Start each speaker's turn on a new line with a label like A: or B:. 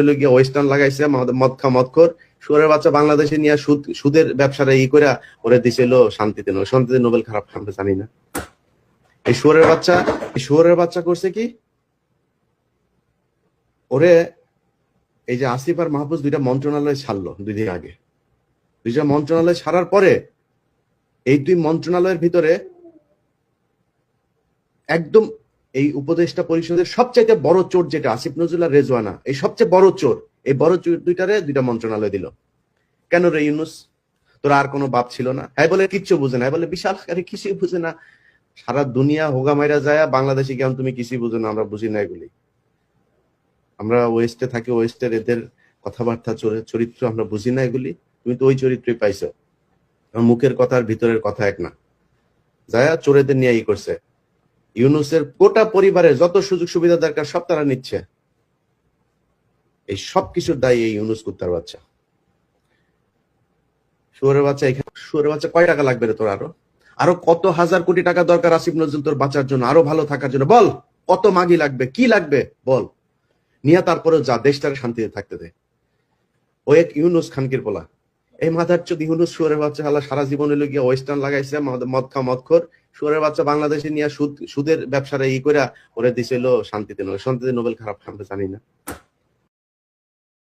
A: হলো গিয়ে ওয়েস্টার্ন লাগাইছে মদ- খা সুরের বাচ্চা বাংলাদেশে নিয়ে সুদ সুদের ব্যবসাটা ই করে ওরে দিছিল শান্তিতে। শান্তিতে নোবেল খারাপ আমরা জানি না। এই সুরের বাচ্চা এই সুরের বাচ্চা করছে কি? ওরে এই যে আসিফ আর মাহফুজ দুইটা মন্ত্রণালয় ছাড়লো দুই দিন আগে। দুইটা মন্ত্রণালয় ছাড়ার পরে এই দুই মন্ত্রণালয়ের ভিতরে একদম এই উপদেষ্টা পরিষদের সবচাইতে বড় চোর যেটা, আসিফ নজরুল আর রেজওয়ানা, এই সবচেয়ে বড় চোর, এই বড় চোর দুইটারে দুইটা মন্ত্রণালয় দিল। কেন রে ইউনুস? তোর আর কোনো বাপ ছিল না? হ্যাঁ বলে কিচ্ছু বুঝে না। হ্যাঁ বলে বিশাল, আরে কিছুই বুঝে না। সারা দুনিয়া হোগা মাইরা যায়, বাংলাদেশে কেমন তুমি কিছুই বুঝো না, আমরা বুঝি না এগুলি। আমরা ওয়েস্টে থাকি, ওয়েস্টের এদের কথাবার্তা, চরি- চরিত্র আমরা বুঝি না এগুলি। তুমি তো ওই চরিত্রই পাইছো। মুখের কথা আর ভিতরের কথা এক না। যায়া চোরেদের নিয়ে ই করছে। ইউনুসের গোটা পরিবারের যত সুযোগ সুবিধা দরকার সব তারা নিচ্ছে। এই সব কিছুর দায়ী এই ইউনুস কুত্তার বাচ্চা। শুয়ারের বাচ্চা এখানে শুয়ারের বাচ্চা কয় টাকা লাগবে রে তোর আরও? আরও কত হাজার কোটি টাকা দরকার আসিফ নজরুল তোর বাঁচার জন্য? আরও ভালো থাকার জন্য? বল, কত মাগি লাগবে? কি লাগবে? বল। নিয়ে তারপরে যা, দেশটার শান্তিতে থাকতে দে। ও এক ইউনুস খানকির পোলা। এই মাথার চোদ ইউনুস শুয়ারের বাচ্চা হালা সারা জীবন গিয়ে ওয়েস্টার্ন লাগাইছে মদ খা, মদ খোর। শুয়ারের বাচ্চা বাংলাদেশে নিয়ে সুদ সুদের ব্যবসাটা ই করে ওরা দিছিল শান্তিতে। নোবেল শান্তিতে নোবেল খারাপ আমরা জানি না।